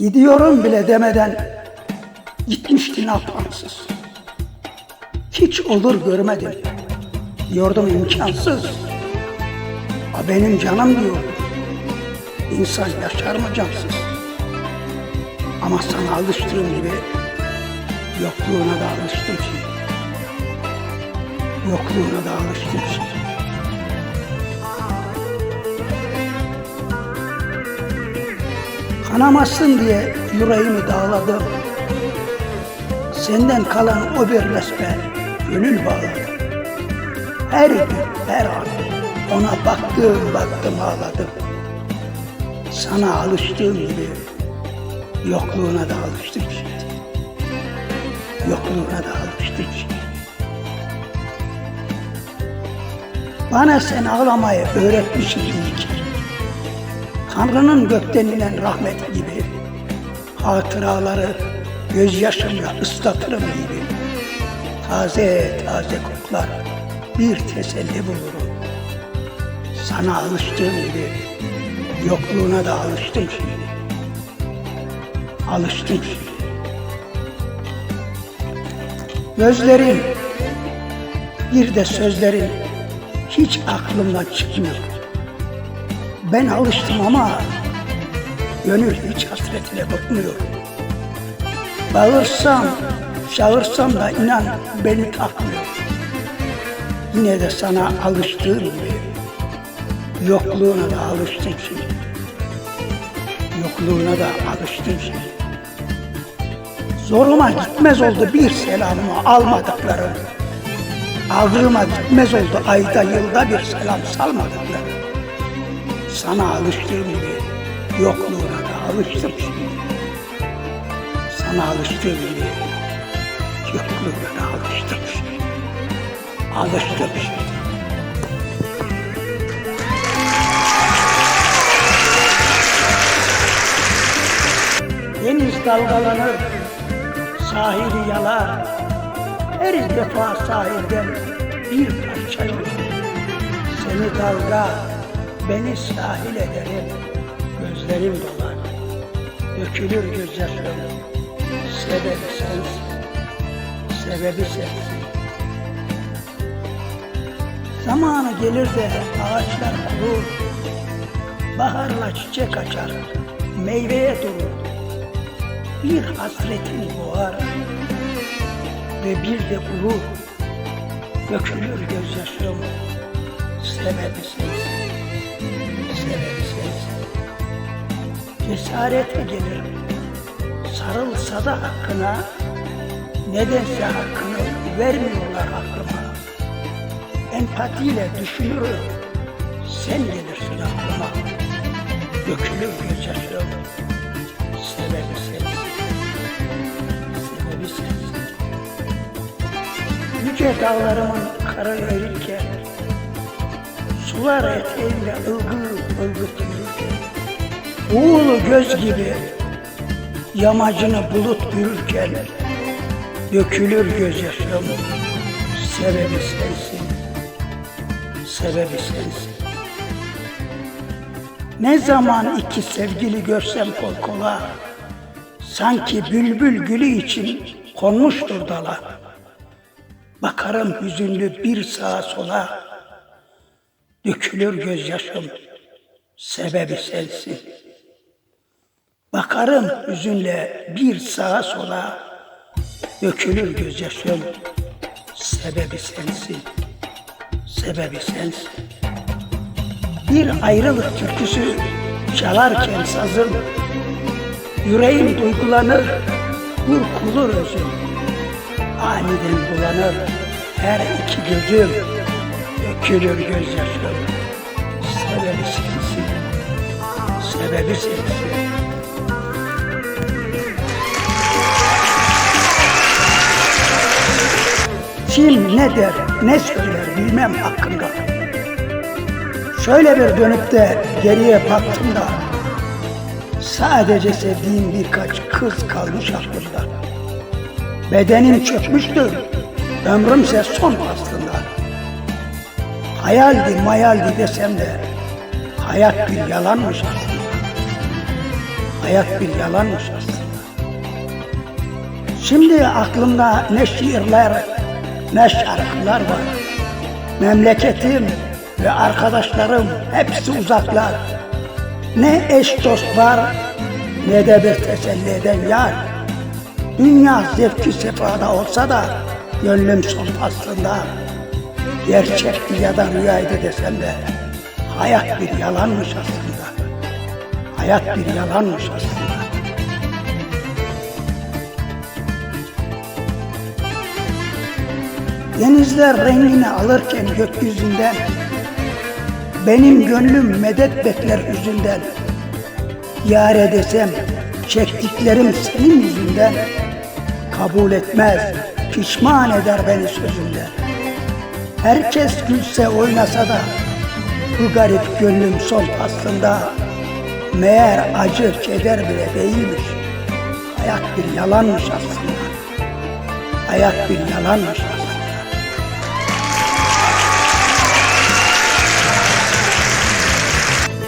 Gidiyorum bile demeden gitmiştin apansız. Hiç olur görmedim. Diyordum imkansız. A benim canım diyor. İnsan yaşar mı cansız? Ama sana alıştığım gibi yokluğuna da alıştım şimdi. Yokluğuna da alıştım şimdi. Kanamazsın diye yüreğimi dağladım. Senden kalan o bir resme gönül bağladım. Her gün, her an ona baktım, baktım ağladım. Sana alıştığım gibi yokluğuna da alıştım şimdi. Yokluğuna da alıştım şimdi. Bana sen ağlamayı öğretmişsin ki. Tanrı'nın gökten inen rahmeti gibi hatıraları gözyaşımla ıslatırım gibi. Taze taze koklar bir teselli bulurum. Sana alıştığım gibi yokluğuna da alıştım şimdi. Alıştım şimdi. Gözlerin bir de sözlerin hiç aklımdan çıkmıyor. Ben alıştım ama gönül hiç hasretine bakmıyor. Bağırsam, çağırsam da inan beni takmıyor. Yine de sana alıştığım gibi yokluğuna da alıştım şimdi. Yokluğuna da alıştım şimdi. Zoruma gitmez oldu bir selamımı almadıkları. Ağrıma gitmez oldu ayda yılda bir selam salmadıkları. Sana alıştığım gibi yokluğuna da alıştım şimdi. Sana alıştığım gibi yokluğuna da alıştım şimdi. Alıştım şimdi. Deniz dalgalanır, sahili yalar. Her defa sahilden bir parça. Seni dalga, beni sahil ederim. Gözlerim dolar, dökülür gözyaşlarım. Sebebi sensin, sebebi sensin. Zamanı gelir de ağaçlar kurur, baharla çiçek açar, meyveye durur. Bir hasretin boğar ve bir de gurur, dökülür gözyaşlarım. Sebebi sensin, Cesarete gelirim, sarılsa da hakkına, nedense hakkını vermiyorlar aklıma. Empatiyle düşünürüm, sen gelirsin aklıma. Dökülür gözyaşlarım, sebebi sensin, sebebi sensin. Yüce dağlarımın karı erirken, sular eteğimle ılgı ılgı tüyürken, Uğulu göz gibi yamacını bulut bürürken, dökülür gözyaşım, sebebi sensin, sebebi sensin. Ne zaman iki sevgili görsem kol kola, sanki bülbül gülü için konmuştur dala. Bakarım hüzünlü bir sağa sola, dökülür gözyaşım, sebebi sensin. Bakarım hüzünle bir sağa sola, dökülür gözyaşım, sebebi sensin, sebebi sensin. Bir ayrılık türküsü çalarken sazım, yüreğim duygulanır, burkulur özüm. Aniden bulanır her iki gözüm, dökülür gözyaşım, sebebi sensin, sebebi sensin. Kim ne der, ne söyler bilmem hakkında. Şöyle bir dönüp de geriye baktım da sadece sevdiğim birkaç kız kalmış aklımda. Bedenim çökmüştür, ömrümse son aslında. Hayaldi mayaldi desem de hayat bir yalanmış aslında. Hayat bir yalanmış aslında. Şimdi aklımda ne şiirler ne şarkılar var. Memleketim ve arkadaşlarım hepsi uzaklar. Ne eş dost var ne de bir teselli eden yar. Dünya zevki sefada olsa da gönlüm son aslında. Gerçekti ya da rüyaydı desem de hayat bir yalanmış aslında. Hayat bir yalanmış aslında. Denizler rengini alırken gökyüzünden Benim gönlüm medet bekler üzünden. Yare desem çektiklerim senin yüzünden. Kabul etmez pişman eder beni sözünden Herkes gülse oynasa da Bu garip gönlüm son aslında. Meğer acı keder bile değilmiş. Hayat bir yalanmış aslında. Hayat bir yalanmış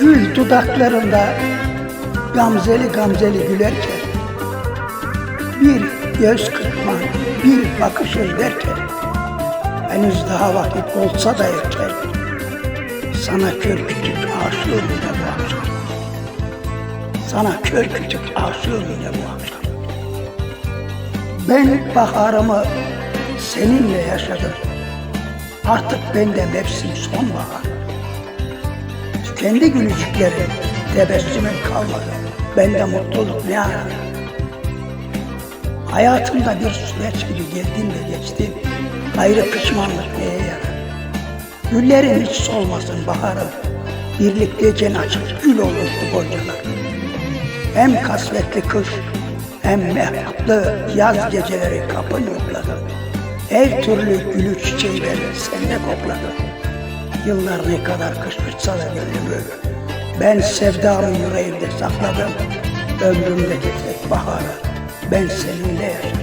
Gül dudaklarında gamzeli gamzeli gülerken Bir göz kırpma, bir bakış derken Henüz daha vakit olsa da erken Sana kör kütük aşığım yine bu akşam. Sana kör kütük aşığım yine bu akşam. Ben baharımı seninle yaşadım. Artık bende mevsim sonbahar kendi gülücükleri, tebessümün kalmadı. Bende mutluluk ne ara? Hayatımda bir süreç gibi geldin ve geçtin. Gayrı pişmanlık neye yarar? Güllerin hiç solmasın baharım. Birlikteyken açık gül olurdu goncalar. Hem kasvetli kış, hem mehtaplı yaz geceleri kapın yokladı. Her türlü gülü çiçeği sende kokladı. Yıllar ne kadar kışkırtsa da gönlümü Ben sevdamı yüreğimde sakladım. Ömrümdeki tek baharı ben seninle yaşadım.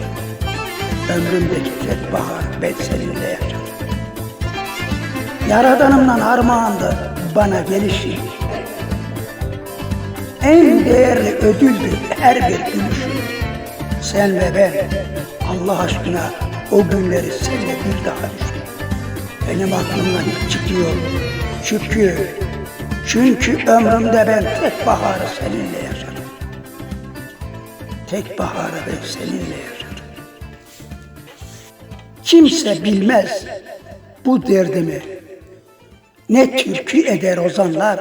Ömrümdeki tek bahar ben seninle yaşadım. Yaradanımdan armağandı bana gelişi En değerli ödüldü her bir gülüşü Sen ve ben Allah aşkına o günleri seninle bir daha düşün benim aklımdan çıkıyor. Çünkü, çünkü ömrümde ben tek baharı seninle yaşadım. Tek baharı ben seninle yaşadım. Kimse bilmez bu derdimi. Ne türkü eder ozanlar,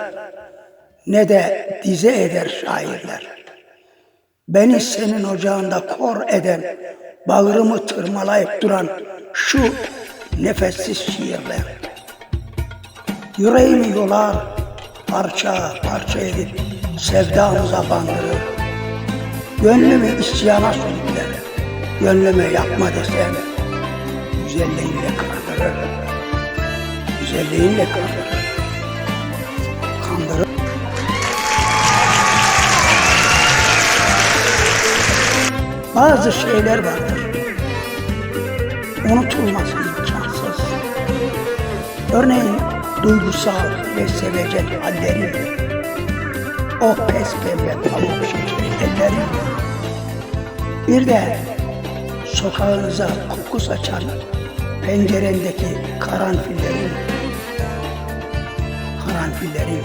ne de dize eder şairler. Beni senin ocağında kor eden, bağrımı tırmalayıp duran şu nefessiz şiirler. Yüreğimi yolar, parça parça edip sevdamıza bandırır. Gönlümü isyana sürükler, gönlüme yapma desem, güzelliğinle kandırır. Güzelliğinle kandırır. Kandırır. Bazı şeyler vardır. Unutulması imkansız. Örneğin duygusal ve sevecen hallerin, o pes pembe pamuk şekeri ellerin, bir de sokağınıza koku saçan pencerendeki karanfillerin, karanfillerin,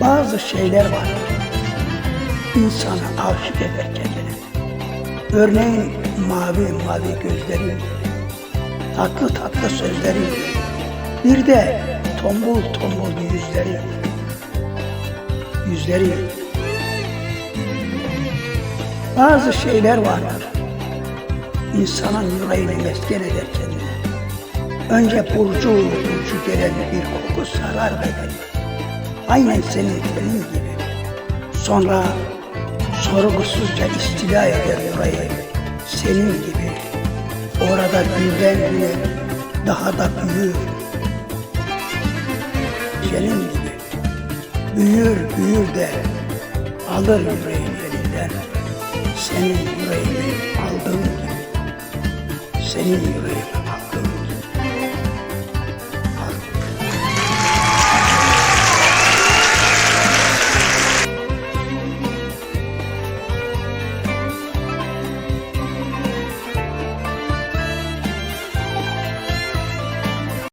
bazı şeyler var. İnsanı aşık eder kendine. Örneğin mavi mavi gözlerin, tatlı tatlı sözlerin, bir de tombul tombul yüzleri, yüzleri. Bazı şeyler vardır, insanın yüreğini mesken eder kendine. Önce burcu burcu gelen bir koku sarar bedeni. Aynen senin tenin gibi. Sonra sorgusuzca istila eder yüreği senin gibi. Orada gülden güne daha da büyür. Senin gibi. Büyür büyür de alır yüreğin elinden. Senin yüreğini aldığın gibi. Senin yüreğini